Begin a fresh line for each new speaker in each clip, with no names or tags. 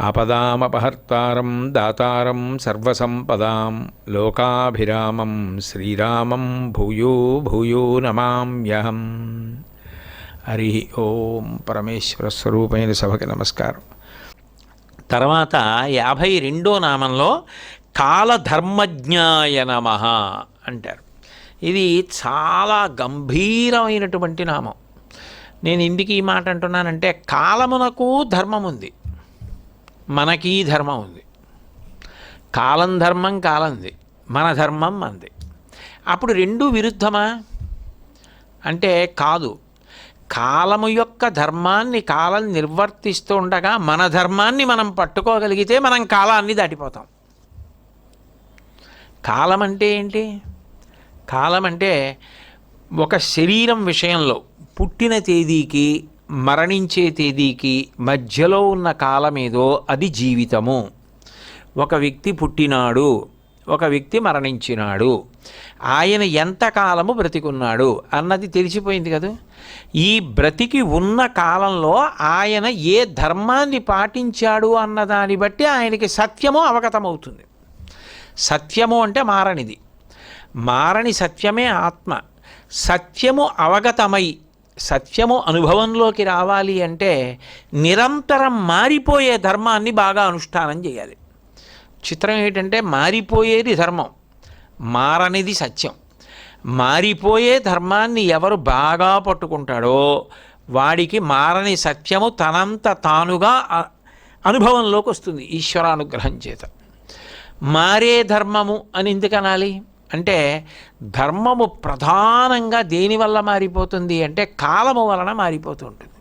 ఆపదామపహర్తారం దాతారం సర్వసంపదాం లోకాభిరామం శ్రీరామం భూయో భూయో నమామ్యహం. హరి ఓం పరమేశ్వర స్వరూపమైన సభకి నమస్కారం.
తర్వాత యాభై రెండో నామంలో కాలధర్మజ్ఞాయ నమ అంటారు. ఇది చాలా గంభీరమైనటువంటి నామం. నేను ఇందుకు ఈ మాట అంటున్నానంటే కాలమునకు ధర్మం ఉంది మనకి ధర్మం ఉంది. కాలం ధర్మం కాలంది. మన ధర్మం మనది అప్పుడు రెండు విరుద్ధమా? అంటే కాదు. కాలము యొక్క ధర్మాన్ని కాలం నిర్వర్తిస్తూ ఉండగా మన ధర్మాన్ని మనం పట్టుకోగలిగితే మనం కాలాన్ని దాటిపోతాం. కాలం అంటే ఏంటి? కాలం అంటే ఒక శరీరం విషయంలో పుట్టిన తేదీకి మరణించే తేదీకి మధ్యలో ఉన్న కాలమేదో అది జీవితము. ఒక వ్యక్తి పుట్టినాడు ఒక వ్యక్తి మరణించినాడు. ఆయన ఎంతకాలము బ్రతికున్నాడు అన్నది తెలిసిపోయింది కదా? ఈ బ్రతికి ఉన్న కాలంలో ఆయన ఏ ధర్మాన్ని పాటించాడు అన్న దాన్ని బట్టి ఆయనకి సత్యము అవగతమవుతుంది. సత్యము అంటే మారనిది. మారని సత్యమే ఆత్మ. సత్యము అవగతమై సత్యము అనుభవంలోకి రావాలి అంటే నిరంతరం మారిపోయే ధర్మాన్ని బాగా అనుష్ఠానం చేయాలి. చిత్రం ఏంటంటే మారిపోయేది ధర్మం మారనిది సత్యం. మారిపోయే ధర్మాన్ని ఎవరు బాగా పట్టుకుంటాడో వాడికి మారని సత్యము తనంత తానుగా అనుభవంలోకి వస్తుంది ఈశ్వరానుగ్రహం చేత. మారే ధర్మము అని ఎందుకు అనాలి అంటే ధర్మము ప్రధానంగా దేనివల్ల మారిపోతుంది అంటే కాలము వలన మారిపోతూ ఉంటుంది.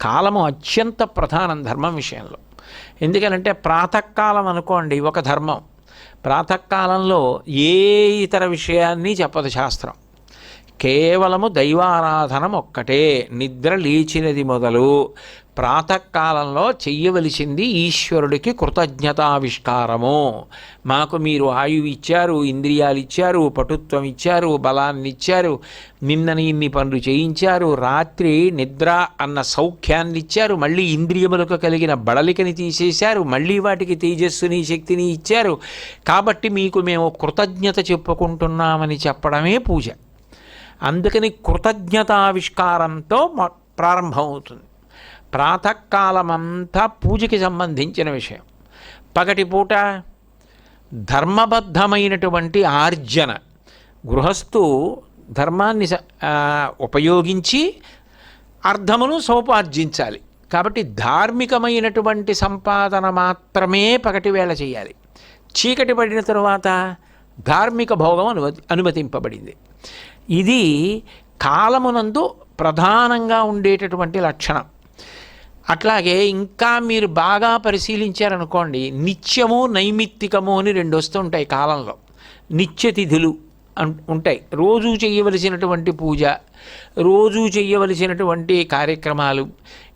కాలము అత్యంత ప్రధానం ధర్మం విషయంలో. ఎందుకనంటే ప్రాతకాలం అనుకోండి ఒక ధర్మం. ప్రాతకాలంలో ఏ ఇతర విషయాన్ని చెప్పదు శాస్త్రం. కేవలము దైవారాధనం ఒక్కటే. నిద్ర లేచినది మొదలు. ప్రాతకాలంలో చెయ్యవలసింది ఈశ్వరుడికి కృతజ్ఞతావిష్కారము. మాకు మీరు ఆయువు ఇచ్చారు ఇంద్రియాలు ఇచ్చారు పటుత్వం ఇచ్చారు బలాన్ని ఇచ్చారు నిన్నని ఇన్ని పనులు చేయించారు రాత్రి నిద్ర అన్న సౌఖ్యాన్ని ఇచ్చారు మళ్ళీ ఇంద్రియములకు కలిగిన బడలికని తీసేశారు మళ్ళీ వాటికి తేజస్సుని శక్తిని ఇచ్చారు. కాబట్టి మీకు మేము కృతజ్ఞత చెప్పుకుంటున్నామని చెప్పడమే పూజ. అందుకని కృతజ్ఞతావిష్కారంతో ప్రారంభమవుతుంది. ప్రాతకాలమంతా పూజకి సంబంధించిన విషయం. పగటిపూట ధర్మబద్ధమైనటువంటి ఆర్జన. గృహస్థు ధర్మాన్ని స- ఉపయోగించి అర్థమును సోపార్జించాలి కాబట్టి ధార్మికమైనటువంటి సంపాదన మాత్రమే పగటి వేళ చేయాలి. చీకటి పడిన తరువాత ధార్మిక భోగం అనుమతి అనుమతింపబడింది. ఇది కాలమునందు ప్రధానంగా ఉండేటటువంటి లక్షణం. అట్లాగే ఇంకా మీరు బాగా పరిశీలించారనుకోండి నిత్యము నైమిత్తికము అని రెండు వస్తుంటాయి కాలంలో. నిత్యతిథులు అన్- ఉంటాయి. రోజు చేయవలసినటువంటి పూజ రోజు చేయవలసినటువంటి కార్యక్రమాలు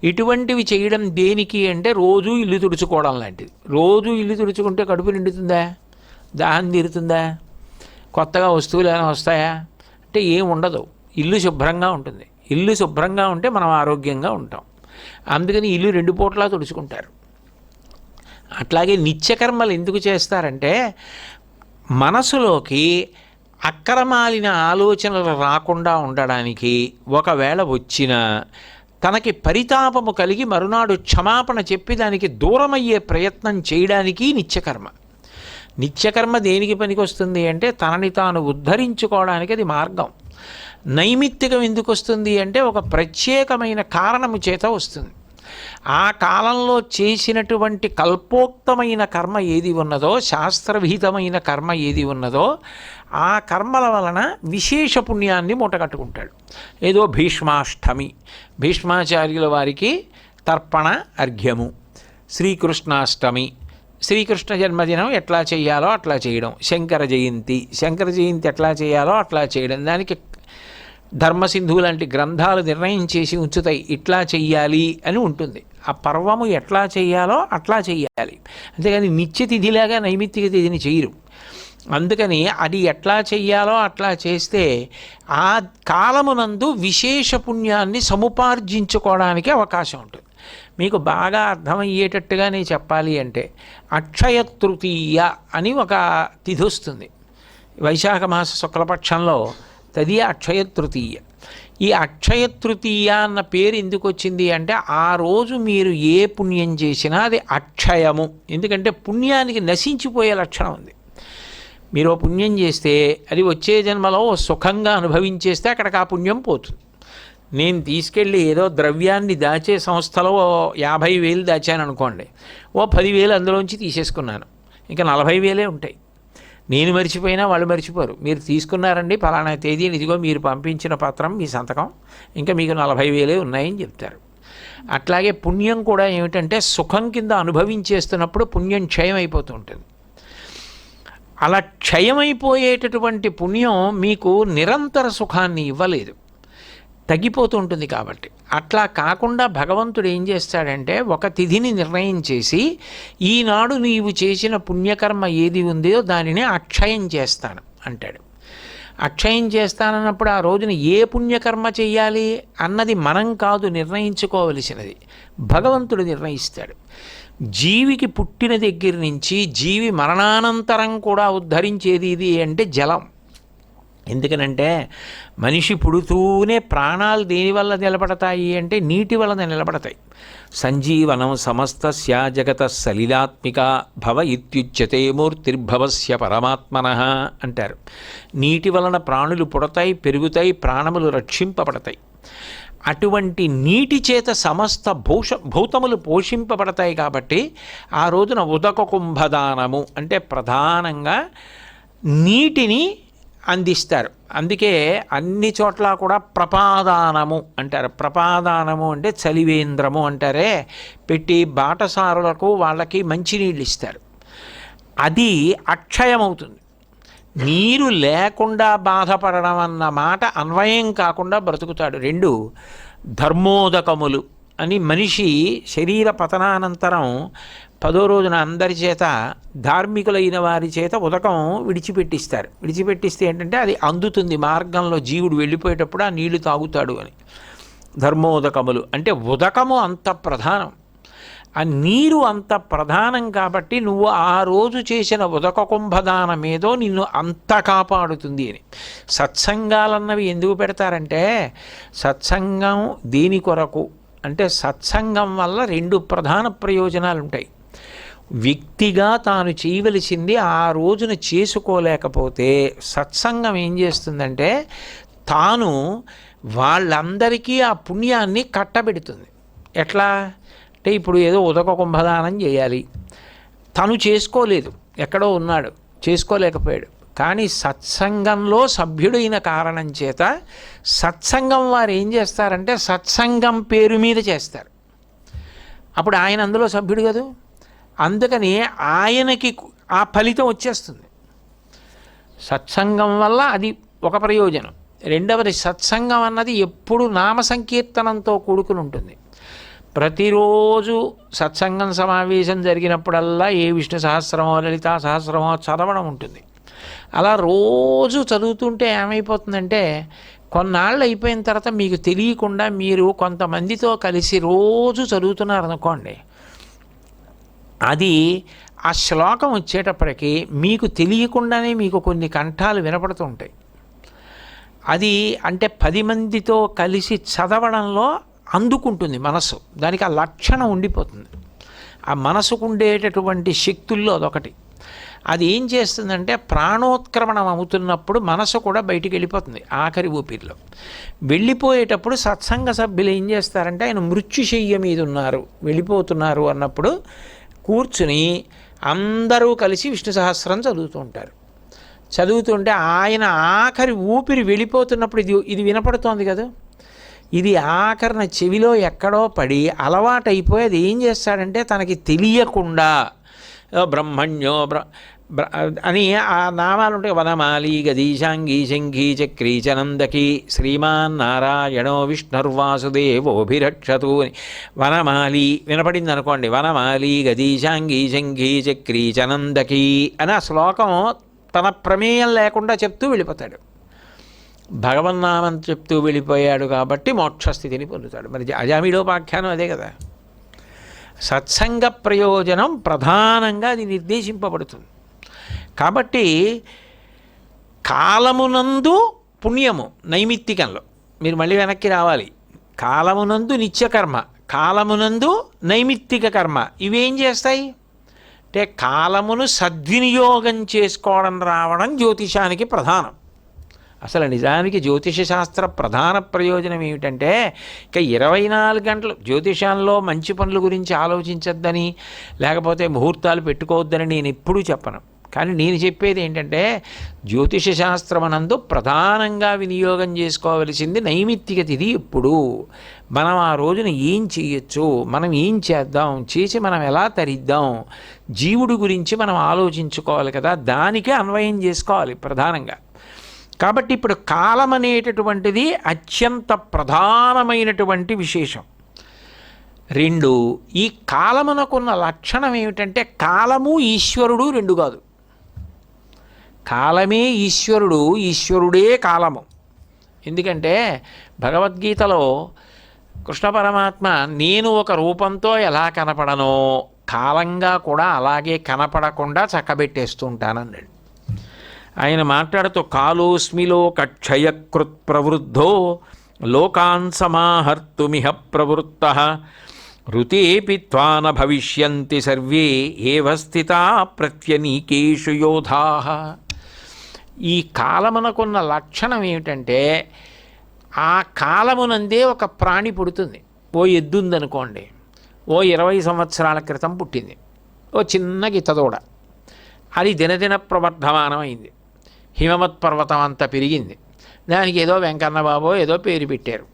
ఇటువంటివి చేయడం దేనికి అంటే రోజు ఇల్లు తుడుచుకోవడం లాంటిది. రోజు ఇల్లు తుడుచుకుంటే కడుపు నిండుతుందా? దాహం తీరుతుందా? కొత్తగా వస్తువులు ఏమైనా వస్తాయా? అంటే ఏం ఉండదు. ఇల్లు శుభ్రంగా ఉంటుంది. ఇల్లు శుభ్రంగా ఉంటే మనం ఆరోగ్యంగా ఉంటాం. అందుకని ఇల్లు రెండు పూట్లా తుడుచుకుంటారు. అట్లాగే నిత్యకర్మలు ఎందుకు చేస్తారంటే మనసులోకి అక్రమాలిన ఆలోచనలు రాకుండా ఉండడానికి ఒకవేళ వచ్చిన తనకి పరితాపము కలిగి మరునాడు క్షమాపణ చెప్పి దానికి దూరమయ్యే ప్రయత్నం చేయడానికి నిత్యకర్మ. నిత్యకర్మ దేనికి పనికొస్తుంది అంటే తనని తాను ఉద్ధరించుకోవడానికి అది మార్గం. నైమిత్తికం ఎందుకు వస్తుంది అంటే ఒక ప్రత్యేకమైన కారణము చేత వస్తుంది. ఆ కాలంలో చేసినటువంటి కల్పోక్తమైన కర్మ ఏది ఉన్నదో శాస్త్రవిహితమైన కర్మ ఏది ఉన్నదో ఆ కర్మల వలన విశేష పుణ్యాన్ని మూటగట్టుకుంటాడు. ఏదో భీష్మాష్టమి భీష్మాచార్యుల వారికి తర్పణ అర్ఘ్యము శ్రీకృష్ణాష్టమి శ్రీకృష్ణ జన్మదినం ఎట్లా చేయాలో అట్లా చేయడం శంకర జయంతి శంకర జయంతి ఎట్లా చేయాలో అట్లా చేయడం దానికి ధర్మసింధు లాంటి గ్రంథాలు నిర్ణయం చేసి ఉంచుతాయి. ఇట్లా చెయ్యాలి అని ఉంటుంది. ఆ పర్వము ఎట్లా చేయాలో అట్లా చెయ్యాలి. అంతేగాని నిత్య తిథిలాగా నైమిత్తిక తిథిని చేయరు. అందుకని అది ఎట్లా చెయ్యాలో అట్లా చేస్తే ఆ కాలమునందు విశేష పుణ్యాన్ని సముపార్జించుకోవడానికి అవకాశం ఉంటుంది. మీకు బాగా అర్థమయ్యేటట్టుగా నేను చెప్పాలి అంటే అక్షయ తృతీయ అని ఒక తిథి వస్తుంది. వైశాఖ మాస శుక్లపక్షంలో తది అక్షయ తృతీయ. ఈ అక్షయ తృతీయ అన్న పేరు ఎందుకు వచ్చింది అంటే ఆ రోజు మీరు ఏ పుణ్యం చేసినా అది అక్షయము. ఎందుకంటే పుణ్యానికి నశించిపోయే లక్షణం ఉంది. మీరు పుణ్యం చేస్తే అది వచ్చే జన్మలో ఓ సుఖంగా అనుభవించేస్తే అక్కడికి ఆ పుణ్యం పోతుంది. నేను తీసుకెళ్ళి ఏదో ద్రవ్యాన్ని దాచే సంస్థలో యాభై వేలు దాచాను అనుకోండి. ఓ పదివేలు అందులోంచి తీసేసుకున్నాను. ఇంకా నలభై వేలే ఉంటాయి. నేను మర్చిపోయినా వాళ్ళు మర్చిపోరు. మీరు తీసుకున్నారండి పలానా తేదీని ఇదిగో మీరు పంపించిన పత్రం మీ సంతకం ఇంకా మీకు నలభై వేలే ఉన్నాయని చెప్తారు. అట్లాగే పుణ్యం కూడా ఏమిటంటే సుఖం కింద అనుభవించేస్తున్నప్పుడు పుణ్యం క్షయం అయిపోతూ ఉంటుంది. అలా క్షయమైపోయేటటువంటి పుణ్యం మీకు నిరంతర సుఖాన్ని ఇవ్వలేదు. తగ్గిపోతూ ఉంటుంది కాబట్టి. అట్లా కాకుండా భగవంతుడు ఏం చేస్తాడంటే ఒక తిథిని నిర్ణయం చేసి ఈనాడు నీవు చేసిన పుణ్యకర్మ ఏది ఉందో దానిని అక్షయం చేస్తాను అంటాడు. అక్షయం చేస్తానన్నప్పుడు ఆ రోజున ఏ పుణ్యకర్మ చెయ్యాలి అన్నది మనం కాదు నిర్ణయించుకోవలసినది. భగవంతుడు నిర్ణయిస్తాడు. జీవికి పుట్టిన దగ్గర నుంచి జీవి మరణానంతరం కూడా ఉద్ధరించేది ఇది అంటే జలం. ఎందుకనంటే మనిషి పుడుతూనే ప్రాణాలు దేనివల్ల నిలబడతాయి అంటే నీటి వలన నిలబడతాయి. సంజీవనం సమస్త జగత సలిలాత్మిక భవ ఇత్యుచ్యతే మూర్తిర్భవస్య పరమాత్మన అంటారు. నీటి వలన ప్రాణులు పుడతాయి పెరుగుతాయి ప్రాణములు రక్షింపబడతాయి. అటువంటి నీటి చేత సమస్త భూష భూతములు పోషింపబడతాయి కాబట్టి ఆ రోజున ఉదక కుంభదానము అంటే ప్రధానంగా నీటిని అందిస్తారు. అందుకే అన్ని చోట్ల కూడా ప్రపాదానము అంటారు. ప్రపాదానము అంటే చలివేంద్రము అంటారే. పెట్టి బాటసారులకు వాళ్ళకి మంచినీళ్ళు ఇస్తారు అది అక్షయమవుతుంది. నీరు లేకుండా బాధపడడం అన్న మాట అన్వయం కాకుండా బ్రతుకుతాడు. రెండు ధర్మోదకములు అని మనిషి శరీర పతనానంతరం పదో రోజున అందరి చేత ధార్మికులైన వారి చేత ఉదకం విడిచిపెట్టిస్తారు. విడిచిపెట్టిస్తే ఏంటంటే అది అందుతుంది మార్గంలో జీవుడు వెళ్ళిపోయేటప్పుడు ఆ నీళ్ళు తాగుతాడు అని. ధర్మోదకములు. అంటే ఉదకము అంత ప్రధానం. ఆ నీరు అంత ప్రధానం కాబట్టి నువ్వు ఆ రోజు చేసిన ఉదక కుంభదానం ఏదో నిన్ను అంత కాపాడుతుంది అని. సత్సంగాలన్నవి ఎందుకు పెడతారంటే సత్సంగం దేని కొరకు? అంటే సత్సంగం వల్ల రెండు ప్రధాన ప్రయోజనాలు ఉంటాయి వ్యక్తిగా తాను చేయవలసింది ఆ రోజున చేసుకోలేకపోతే సత్సంగం ఏం చేస్తుందంటే తాను వాళ్ళందరికీ ఆ పుణ్యాన్ని కట్టబెడుతుంది. ఎట్లా? అంటే ఇప్పుడు ఏదో ఉదక కుంభదానం చేయాలి. తను చేసుకోలేదు. ఎక్కడో ఉన్నాడు. చేసుకోలేకపోయాడు. కానీ సత్సంగంలో సభ్యుడైన కారణం చేత సత్సంగం వారు ఏం చేస్తారంటే సత్సంగం పేరు మీద చేస్తారు. అప్పుడు ఆయన అందులో సభ్యుడు కదా? అందుకని ఆయనకి ఆ ఫలితం వచ్చేస్తుంది. సత్సంగం వల్ల అది ఒక ప్రయోజనం. రెండవది సత్సంగం అన్నది ఎప్పుడు నామ సంకీర్తనంతో కూడుకుని ఉంటుంది. ప్రతిరోజు సత్సంగం సమావేశం జరిగినప్పుడల్లా ఏ విష్ణు సహస్రమో లలితా సహస్రమో చదవడం ఉంటుంది. అలా రోజు చదువుతుంటే ఏమైపోతుందంటే కొన్నాళ్ళు అయిపోయిన తర్వాత మీకు తెలియకుండా మీరు కొంతమందితో కలిసి రోజు చదువుతున్నారనుకోండి అది ఆ శ్లోకం వచ్చేటప్పటికి మీకు తెలియకుండానే మీకు కొన్ని కంఠాలు వినపడుతుంటాయి. అది అంటే పది మందితో కలిసి చదవడంలో అందుకుంటుంది మనసు దానికి ఆ లక్షణం ఉండిపోతుంది. ఆ మనసుకు ఉండేటటువంటి శక్తుల్లో అదొకటి. అది ఏం చేస్తుందంటే ప్రాణోత్క్రమణం అవుతున్నప్పుడు మనసు కూడా బయటికి వెళ్ళిపోతుంది ఆఖరి ఊపిరిలో. వెళ్ళిపోయేటప్పుడు సత్సంగ సభ్యులు ఏం చేస్తారంటే ఆయన మృత్యుశయ్య మీద ఉన్నారు వెళ్ళిపోతున్నారు అన్నప్పుడు కూర్చుని అందరూ కలిసి విష్ణు సహస్రం చదువుతూ ఉంటారు. చదువుతుంటే ఆయన ఆఖరి ఊపిరి వెళ్ళిపోతున్నప్పుడు ఇది ఇది వినపడుతోంది కదా. ఇది ఆఖరణ చెవిలో ఎక్కడో పడి అలవాటైపోయి అది ఏం చేస్తాడంటే తనకి తెలియకుండా "ఓ బ్రహ్మణ్యో బ్ర- అని ఆ నామాలు ఉంటాయి వనమాలి గదీశాంగీ శంఘీ చక్రీ శ్రీమాన్ నారాయణో విష్ణుర్వాసుదేవోభిరక్షతు అని. వనమాలి వినపడింది అనుకోండి వనమాలి గదీశాంగీ శంఘీ చక్రీ అని ఆ శ్లోకం తన ప్రమేయం లేకుండా చెప్తూ వెళ్ళిపోతాడు. భగవన్నామం చెప్తూ వెళ్ళిపోయాడు కాబట్టి మోక్షస్థితిని పొందుతాడు. మరి అజామిడోపాఖ్యానం అదే కదా. సత్సంగ ప్రయోజనం ప్రధానంగా అది నిర్దేశింపబడుతుంది. కాబట్టి కాలమునందు పుణ్యము నైమిత్తికంలో. మీరు మళ్ళీ వెనక్కి రావాలి. కాలమునందు నిత్యకర్మ కాలమునందు నైమిత్తిక కర్మ ఇవేం చేస్తాయి? అంటే కాలమును సద్వినియోగం చేసుకోవడం రావడం జ్యోతిషానికి ప్రధానం. అసలు నిజానికి జ్యోతిష శాస్త్ర ప్రధాన ప్రయోజనం ఏమిటంటే ఇక ఇరవై నాలుగు గంటలు జ్యోతిషాల్లో మంచి పనుల గురించి ఆలోచించొద్దని లేకపోతే ముహూర్తాలు పెట్టుకోవద్దని నేను ఎప్పుడూ చెప్పను. కానీ నేను చెప్పేది ఏంటంటే జ్యోతిష శాస్త్రమనందు ప్రధానంగా వినియోగం చేసుకోవలసింది నైమిత్తిక తిథి ఎప్పుడు. మనం ఆ రోజున ఏం చేయొచ్చు మనం ఏం చేద్దాం? చేసి మనం ఎలా తరిద్దాం? జీవుడి గురించి మనం ఆలోచించుకోవాలి కదా? దానికే అన్వయం చేసుకోవాలి ప్రధానంగా. కాబట్టి ఇప్పుడు కాలం అనేటటువంటిది అత్యంత ప్రధానమైనటువంటి విశేషం. రెండు ఈ కాలమునకున్న లక్షణం ఏమిటంటే కాలము ఈశ్వరుడు రెండు కాదు. కాలమే ఈశ్వరుడు ఈశ్వరుడే కాలము. ఎందుకంటే భగవద్గీతలో కృష్ణ పరమాత్మ నేను ఒక రూపంతో ఎలా కనపడనో కాలంగా కూడా అలాగే కనపడకుండా చక్కబెట్టేస్తుంటానన్నాడు. ఆయన మాట్లాడుతూ కాలోస్మిలో కక్షయకృత్ ప్రవృద్ధో లోకాన్ సమాహర్తుమిహ ప్రవృత్త రుతేపి త్వాన భవిష్యంతి సర్వే ఏవ స్థితా ప్రత్యనీకేషు యోధా. ఈ కాలమునకున్న లక్షణం ఏమిటంటే ఆ కాలమునందే ఒక ప్రాణి పుడుతుంది. ఓ ఎద్దు ఉందనుకోండి ఓ ఇరవై సంవత్సరాల క్రితం పుట్టింది. ఓ చిన్న గిత్తదోడ అది దినదిన ప్రవర్ధమానం అయింది హిమవత్ పర్వతం అంతా పెరిగింది. దానికి ఏదో వెంకన్నబాబు ఏదో పేరు పెట్టారు.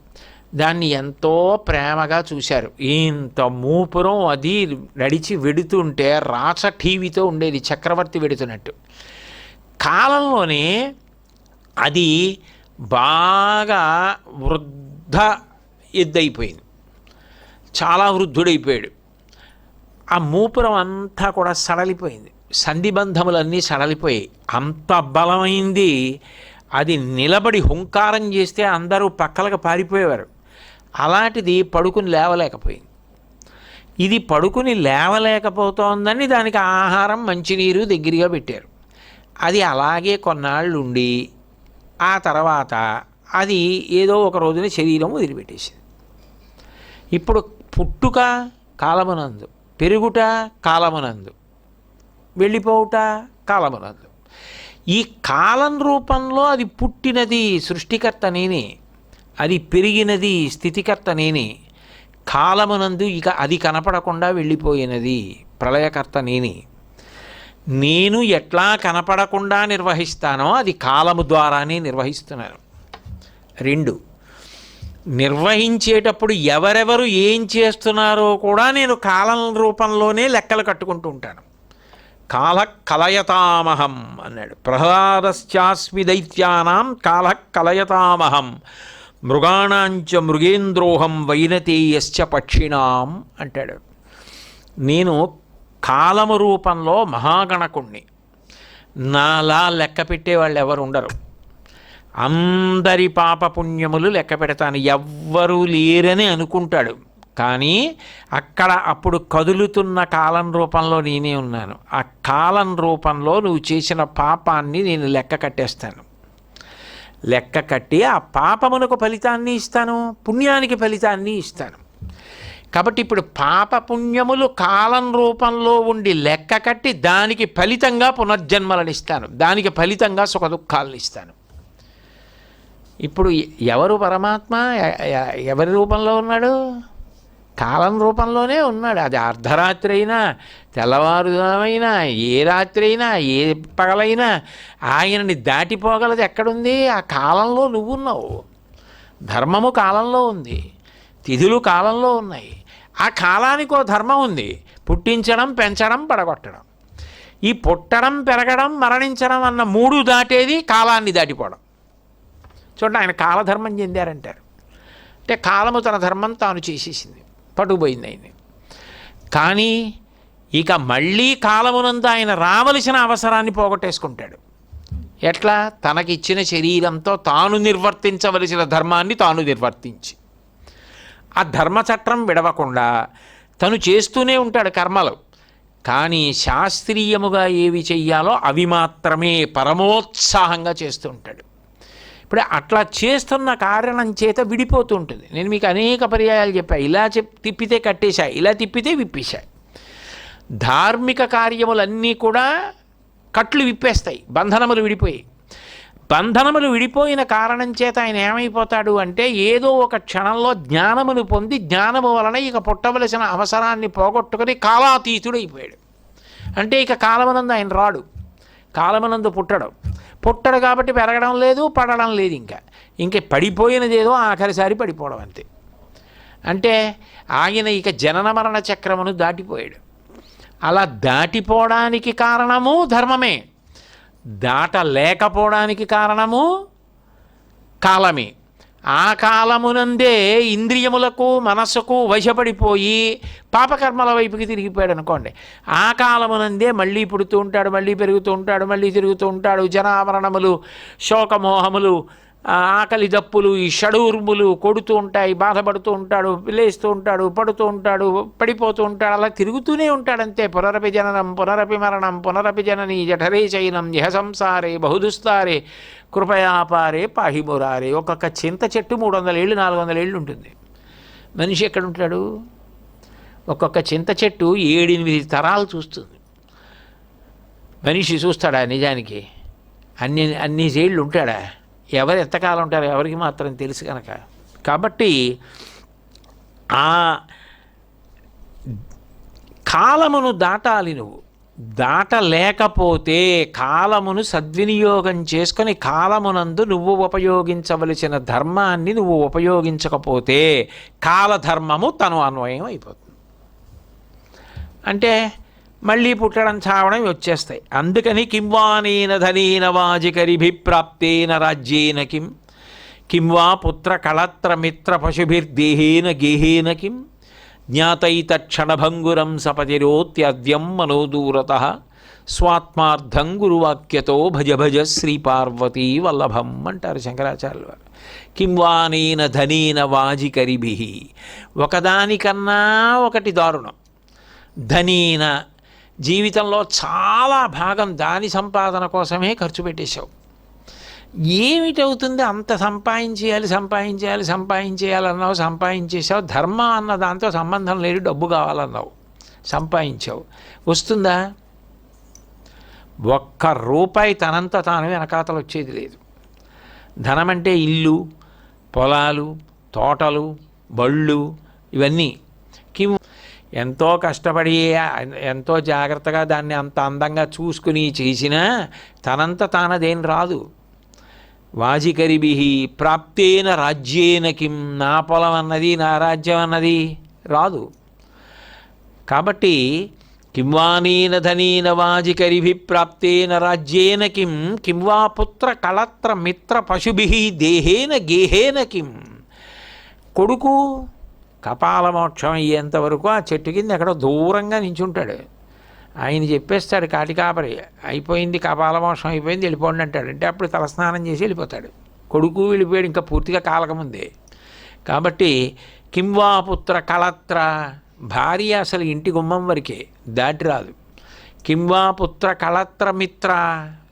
దాన్ని ఎంతో ప్రేమగా చూశారు. ఇంత మూపురం అది నడిచి వెడుతుంటే రాచ టీవీతో ఉండేది చక్రవర్తి వెడుతున్నట్టు. కాలంలోనే అది బాగా వృద్ధ ఎద్దయిపోయింది. చాలా వృద్ధుడైపోయాడు. ఆ మూపురం అంతా కూడా సడలిపోయింది. సంధిబంధములన్నీ సడలిపోయాయి. అంత బలమైంది అది నిలబడి హుంకారం చేస్తే అందరూ పక్కలకు పారిపోయేవారు. అలాంటిది పడుకుని లేవలేకపోయింది. ఇది పడుకుని లేవలేకపోతోందని దానికి ఆహారం మంచినీరు దగ్గరగా పెట్టారు. అది అలాగే కొన్నాళ్ళు ఉండి ఆ తర్వాత అది ఏదో ఒక రోజున శరీరం వదిలిపెట్టేసింది. ఇప్పుడు పుట్టుక కాలమునందు పెరుగుట కాలమునందు వెళ్ళిపోవుట కాలమునందు. ఈ కాలం రూపంలో అది పుట్టినది సృష్టికర్త నేనే అది పెరిగినది స్థితికర్త నేనే కాలమునందు ఇక అది కనపడకుండా వెళ్ళిపోయినది ప్రళయకర్త నేనే. నేను ఎట్లా కనపడకుండా నిర్వహిస్తానో అది కాలము ద్వారానే నిర్వహిస్తున్నారు. రెండు నిర్వహించేటప్పుడు ఎవరెవరు ఏం చేస్తున్నారో కూడా నేను కాలం రూపంలోనే లెక్కలు కట్టుకుంటూ ఉంటాను. కాల కలయతామహం అన్నాడు. ప్రహ్లాదశ్చాస్మి దైత్యానాం కాల కలయతామహం మృగాణాంచ మృగేంద్రోహం వైనతేయశ్చ పక్షిణాం అంటాడు. నేను కాలము రూపంలో మహాగణకుణ్ణి. నాలా లెక్క పెట్టేవాళ్ళు ఎవరు ఉండరు. అందరి పాపపుణ్యములు లెక్క పెడతాను. ఎవ్వరూ లేరని అనుకుంటాడు. కానీ అక్కడ అప్పుడు కదులుతున్న కాలం రూపంలో నేనే ఉన్నాను. ఆ కాలం రూపంలో నువ్వు చేసిన పాపాన్ని నేను లెక్క కట్టేస్తాను. లెక్క కట్టి ఆ పాపమునకు ఫలితాన్ని ఇస్తాను. పుణ్యానికి ఫలితాన్ని ఇస్తాను. కాబట్టి ఇప్పుడు పాప పుణ్యములు కాలం రూపంలో ఉండి లెక్క కట్టి దానికి ఫలితంగా పునర్జన్మలను ఇస్తాను. దానికి ఫలితంగా సుఖదుఖాలను ఇస్తాను. ఇప్పుడు ఎవరు పరమాత్మ? ఎ- ఎవరి రూపంలో ఉన్నాడు? కాలం రూపంలోనే ఉన్నాడు. అది అర్ధరాత్రి అయినా తెల్లవారుజామైనా ఏ రాత్రి అయినా ఏ పగలైనా ఆయనని దాటిపోగలది ఎక్కడుంది? ఆ కాలంలో నువ్వున్నావు. ధర్మము కాలంలో ఉంది. తిథులు కాలంలో ఉన్నాయి. ఆ కాలానికి ఓ ధర్మం ఉంది. పుట్టించడం పెంచడం పడగొట్టడం. ఈ పుట్టడం పెరగడం మరణించడం అన్న మూడు దాటేది కాలాన్ని దాటిపోవడం. చూడండి ఆయన కాలధర్మం చెందారంటారు. అంటే కాలము తన ధర్మం తాను చేసేసింది. పట్టుకుపోయింది అయింది కానీ ఇక మళ్ళీ కాలమునందు ఆయన రావలసిన అవసరాన్ని పోగొట్టేసుకుంటాడు. ఎట్లా? తనకిచ్చిన శరీరంతో తాను నిర్వర్తించవలసిన ధర్మాన్ని తాను నిర్వర్తించి. ఆ ధర్మచట్రం విడవకుండా తను చేస్తూనే ఉంటాడు కర్మలు. కానీ శాస్త్రీయముగా ఏవి చెయ్యాలో అవి మాత్రమే పరమోత్సాహంగా చేస్తూ ఉంటాడు. ఇప్పుడు అట్లా చేస్తున్న కారణం చేత విడిపోతూ ఉంటుంది. నేను మీకు అనేక పర్యాయాలు చెప్పాను ఇలా చెప్ తిప్పితే కట్టేశా ఇలా తిప్పితే విప్పేశా. ధార్మిక కార్యములన్నీ కూడా కట్లు విప్పేస్తాయి బంధనములు విడిపోయి. బంధనములు విడిపోయిన కారణం చేత ఆయన ఏమైపోతాడు అంటే ఏదో ఒక క్షణంలో జ్ఞానమును పొంది జ్ఞానము వలన ఇక పుట్టవలసిన అవసరాన్ని పోగొట్టుకుని కాలాతీతుడైపోయాడు. అంటే ఇక కాలమనందు ఆయన రాడు. కాలమనందు పుట్టడం. పుట్టడు కాబట్టి పెరగడం లేదు పడడం లేదు ఇంకా. ఇంక పడిపోయినదేదో ఆఖరిసారి పడిపోవడం అంతే. అంటే ఆయన ఇక జనన మరణ చక్రమును దాటిపోయాడు. అలా దాటిపోవడానికి కారణము ధర్మమే. దాటలేకపోవడానికి కారణము కాలమే. ఆ కాలమునందే ఇంద్రియములకు మనస్సుకు వశపడిపోయి పాపకర్మల వైపుకి తిరిగిపోయాడు అనుకోండి. ఆ కాలమునందే మళ్ళీ పుడుతూ ఉంటాడు మళ్ళీ పెరుగుతూ ఉంటాడు మళ్ళీ తిరుగుతూ ఉంటాడు. జనావరణములు శోకమోహములు ఆకలి దప్పులు ఈ షడూర్ములు కొడుతూ ఉంటాయి బాధపడుతూ ఉంటాడు లేస్తూ ఉంటాడు పడుతూ ఉంటాడు పడిపోతూ ఉంటాడు అలా తిరుగుతూనే ఉంటాడంతే. పునరపి జననం పునరపి మరణం పునరపి జనని జఠరే చైనం ఇహ సంసారే బహుదుస్తారే కృపయాపారే పాహిమురారే ఒక్కొక్క చింత చెట్టు మూడు వందల ఏళ్ళు నాలుగు వందల ఏళ్ళు ఉంటుంది. మనిషి ఎక్కడ ఉంటాడు ఒక్కొక్క చింత చెట్టు ఏడెనిమిది తరాలు చూస్తుంది. మనిషి చూస్తాడా నిజానికి? అన్ని అన్ని ఏళ్ళు ఉంటాడా ఎవరు ఎంతకాలం ఉంటారో ఎవరికి మాత్రం తెలుసు కనుక. కాబట్టి ఆ కాలమును దాటాలి నువ్వు. దాటలేకపోతే కాలమును సద్వినియోగం చేసుకొని కాలమునందు నువ్వు ఉపయోగించవలసిన ధర్మాన్ని నువ్వు ఉపయోగించకపోతే కాలధర్మము తను అన్వయం అయిపోతుంది అంటే మళ్ళీ పుట్టడం చావడం వచ్చేస్తాయి. అందుకని కింవానేన ధనేన వాజికరిభిప్రాప్తేన రాజ్యేన కిం? కింవా పుత్ర కళత్ర మిత్ర పశుభిర్దేహేన గేహేన కిం? జ్ఞాతైత క్షణభంగురం సపతిరోత్యద్యం మనోదూరత స్వాత్మార్థం గురువాక్యతో భజ భజ శ్రీ పార్వతీ వల్లభం అంటారు శంకరాచార్యులు వారు. కింవానీన ధనీన వాజికరిభి? ఒకదానికన్నా ఒకటి దారుణం. ధనీన జీవితంలో చాలా భాగం దాని సంపాదన కోసమే ఖర్చు పెట్టేశావు. ఏమిటవుతుంది అంత సంపాదించేయాలి సంపాదించేయాలి సంపాదించేయాలన్నావు సంపాదించేసావు ధర్మ అన్న దాంతో సంబంధం లేదు డబ్బు కావాలన్నావు సంపాదించావు. వస్తుందా? ఒక్క రూపాయి తనంత తాను వెనకాతలు వచ్చేది లేదు. ధనమంటే ఇల్లు పొలాలు తోటలు బళ్ళు ఇవన్నీ ఎంతో కష్టపడి ఎంతో జాగ్రత్తగా దాన్ని అంత అందంగా చూసుకుని చేసినా తనంత తానదేం రాదు. వాజికరిభి ప్రాప్తేన రాజ్యేన కిం నా పొలం అన్నది నా రాజ్యం అన్నది రాదు. కాబట్టి కింవానీన ధనీన వాజికరిభి ప్రాప్తేన రాజ్యేన కిం కింవా పుత్ర కళత్ర మిత్ర పశుభి దేహేన గేహేన కిం. కొడుకు కపాలమోక్షం అయ్యేంత వరకు ఆ చెట్టు కింద ఎక్కడో దూరంగా నించుంటాడు. ఆయన చెప్పేస్తాడు కాటికాపరి అయిపోయింది కపాలమోక్షం అయిపోయింది వెళ్ళిపోండి అంటాడు. అంటే అప్పుడు తలస్నానం చేసి వెళ్ళిపోతాడు. కొడుకు వెళ్ళిపోయాడు ఇంకా పూర్తిగా కాలకముందే. కాబట్టి కింవా పుత్ర కళత్ర భార్య అసలు ఇంటి గుమ్మం వరకే దాటి రాదు. కింవా పుత్ర కళత్ర మిత్ర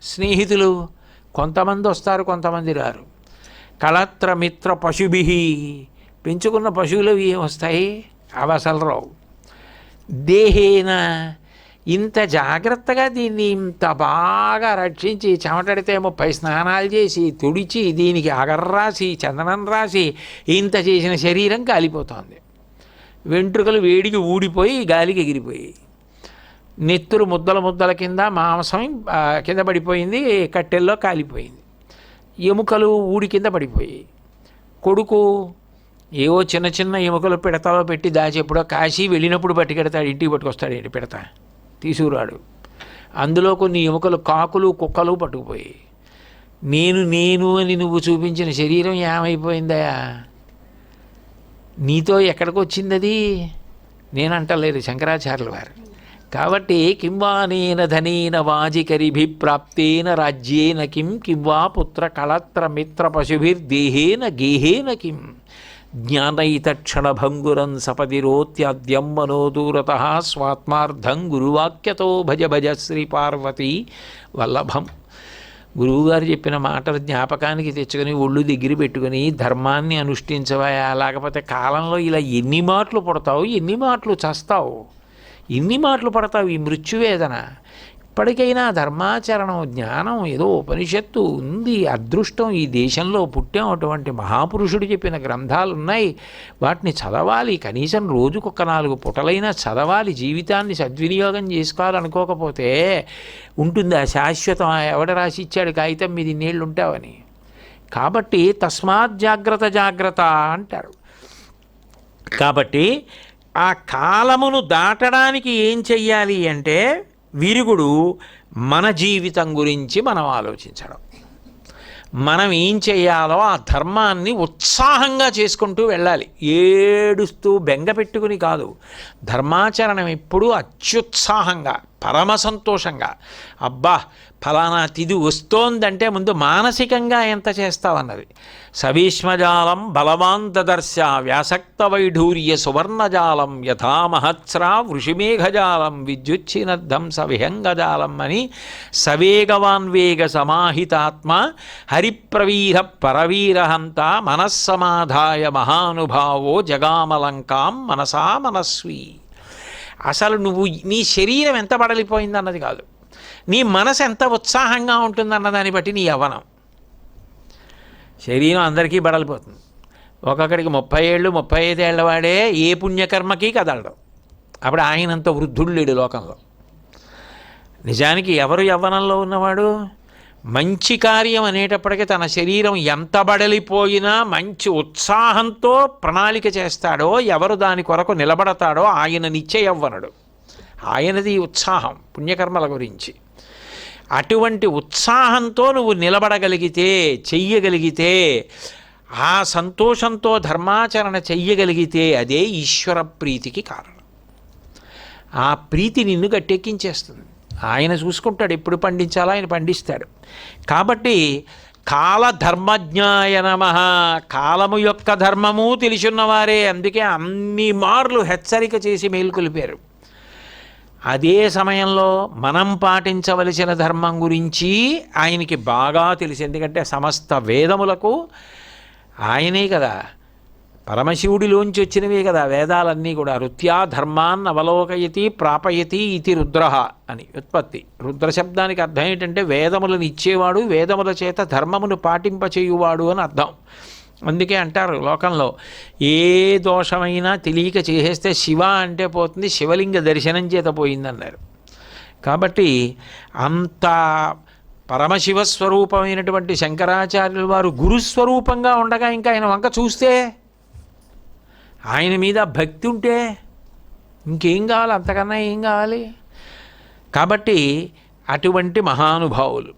స్నేహితులు కొంతమంది వస్తారు కొంతమంది రారు. కళత్ర మిత్ర పశుభి పెంచుకున్న పశువులు ఏం వస్తాయి? అసలు రావు. దేహేన ఇంత జాగ్రత్తగా దీన్ని ఇంత బాగా రక్షించి చెమటడితే ముప్పై స్నానాలు చేసి తుడిచి దీనికి అగర్ రాసి చందనం రాసి ఇంత చేసిన శరీరం కాలిపోతోంది. వెంట్రుకలు వేడికి ఊడిపోయి గాలికి ఎగిరిపోయి నెత్తురు ముద్దల ముద్దల కింద మాంసం కింద పడిపోయింది కట్టెల్లో కాలిపోయింది. ఎముకలు ఊడి కింద పడిపోయి కొడుకు ఏవో చిన్న చిన్న ఎముకలు పిడతలో పెట్టి దాచి ఎప్పుడో కాశీ వెళ్ళినప్పుడు పట్టుకెడతాడు ఇంటికి పట్టుకొస్తాడు ఏంటి పిడత? తీసుకురాడు. అందులో కొన్ని ఎముకలు కాకులు కుక్కలు పట్టుకుపోయి నేను నేను అని నువ్వు చూపించిన శరీరం ఏమైపోయిందయా నీతో ఎక్కడికి వచ్చింది అది నేను అంటలేరు శంకరాచార్యుల వారు. కాబట్టి కింవానేన ధనేన వాజికరిభి ప్రాప్తేన రాజ్యేన కిం కింవా పుత్ర కళత్ర మిత్ర పశుభిర్దేహేన గేహేన కిం. జ్ఞానైతక్షణభంగురం సపదిరోత్యాద్యం మనోదూరత స్వాత్మార్థం గురువాక్యతో భజ భజ శ్రీ పార్వతీ వల్లభం గురువుగారు చెప్పిన మాటలు జ్ఞాపకానికి తెచ్చుకొని ఒళ్ళు దగ్గర పెట్టుకొని ధర్మాన్ని అనుష్ఠించవా? లేకపోతే కాలంలో ఇలా ఎన్ని మాటలు పడతావు? ఎన్ని మాటలు చస్తావు? ఎన్ని మాటలు పడతావు? ఈ మృత్యువేదన. ఇప్పటికైనా ధర్మాచరణం జ్ఞానం ఏదో ఉపనిషత్తు ఉంది అదృష్టం ఈ దేశంలో పుట్టాం అటువంటి మహాపురుషుడు చెప్పిన గ్రంథాలు ఉన్నాయి వాటిని చదవాలి కనీసం రోజుకొక నాలుగు పుటలైనా చదవాలి జీవితాన్ని సద్వినియోగం చేసుకోవాలనుకోకపోతే ఉంటుందా శాశ్వతం ఎవడ రాసి ఇచ్చాడు కాగితం మీద ఇన్నేళ్ళు ఉంటావని. కాబట్టి తస్మాత్ జాగ్రత్త జాగ్రత్త అంటారు. కాబట్టి ఆ కాలమును దాటడానికి ఏం చెయ్యాలి అంటే విరుగుడు మన జీవితం గురించి మనం ఆలోచించడం. మనం ఏం చేయాలో ఆ ధర్మాన్ని ఉత్సాహంగా చేసుకుంటూ వెళ్ళాలి. ఏడుస్తూ బెంగ పెట్టుకుని కాదు. ధర్మాచరణం ఎప్పుడూ అత్యుత్సాహంగా పరమ సంతోషంగా అబ్బా ఫలానా తిది వస్తోందంటే ముందు మానసికంగా ఎంత చేస్తావన్నది. సవీష్మజాలం బలవాంతదర్శ వ్యాసక్త వైఢూర్య సువర్ణజాలం యథా మహత్స్రా వృషిమేఘజాలం విద్యుచ్చినద్ధం సవిహంగజాలం అని సవేగవాన్వేగ సమాహితాత్మ హరిప్రవీర పరవీరహంత మనస్సమాధాయ మహానుభావో జగామలంకాం మనసా మనస్వి. అసలు నువ్వు నీ శరీరం ఎంత బడలిపోయిందన్నది కాదు. నీ మనసు ఎంత ఉత్సాహంగా ఉంటుందన్న దాన్ని బట్టి నీ యవ్వనం. శరీరం అందరికీ బడలిపోతుంది. ఒక్కొక్కడికి ముప్పై ఏళ్ళు ముప్పై ఐదేళ్ళ వాడే ఏ పుణ్యకర్మకి కదలడం. అప్పుడు ఆయనంత వృద్ధుడు లేడు లోకంలో. నిజానికి ఎవరు యవ్వనంలో ఉన్నవాడు? మంచి కార్యం అనేటప్పటికీ తన శరీరం ఎంత బడలిపోయినా మంచి ఉత్సాహంతో ప్రణాళిక చేస్తాడో ఎవరు దాని కొరకు నిలబడతాడో ఆయన నిత్య యవ్వనుడు. ఆయనది ఉత్సాహం పుణ్యకర్మల గురించి. అటువంటి ఉత్సాహంతో నువ్వు నిలబడగలిగితే చెయ్యగలిగితే ఆ సంతోషంతో ధర్మాచరణ చెయ్యగలిగితే అదే ఈశ్వర ప్రీతికి కారణం. ఆ ప్రీతి నిన్ను గట్టెక్కించేస్తుంది. ఆయన చూసుకుంటాడు ఎప్పుడు పండించాలో ఆయన పండిస్తాడు. కాబట్టి కాలధర్మజ్ఞాయ నమ కాలము యొక్క ధర్మము తెలిసిన్నవారే అందుకే అన్ని మార్లు హెచ్చరిక చేసి మేలుకొలిపారు. అదే సమయంలో మనం పాటించవలసిన ధర్మం గురించి ఆయనకి బాగా తెలిసి. ఎందుకంటే సమస్త వేదములకు ఆయనే కదా. పరమశివుడిలోంచి వచ్చినవే కదా వేదాలన్నీ కూడా. రుత్యా ధర్మాన్ అవలోకయతి ప్రాపయతి ఇది రుద్ర అని ఉత్పత్తి. రుద్ర శబ్దానికి అర్థం ఏంటంటే వేదములను ఇచ్చేవాడు వేదముల చేత ధర్మమును పాటింపచేయువాడు అని అర్థం. అందుకే అంటారు లోకంలో ఏ దోషమైనా తెలియక చేసేస్తే శివ అంటే పోతుంది శివలింగ దర్శనం చేత పోయిందన్నారు. కాబట్టి అంత పరమశివ స్వరూపమైనటువంటి శంకరాచార్యుల వారు గురుస్వరూపంగా ఉండగా ఇంకా ఆయన వంక చూస్తే ఆయన మీద భక్తి ఉంటే ఇంకేం కావాలి అంతకన్నా ఏం కావాలి? కాబట్టి అటువంటి మహానుభావులు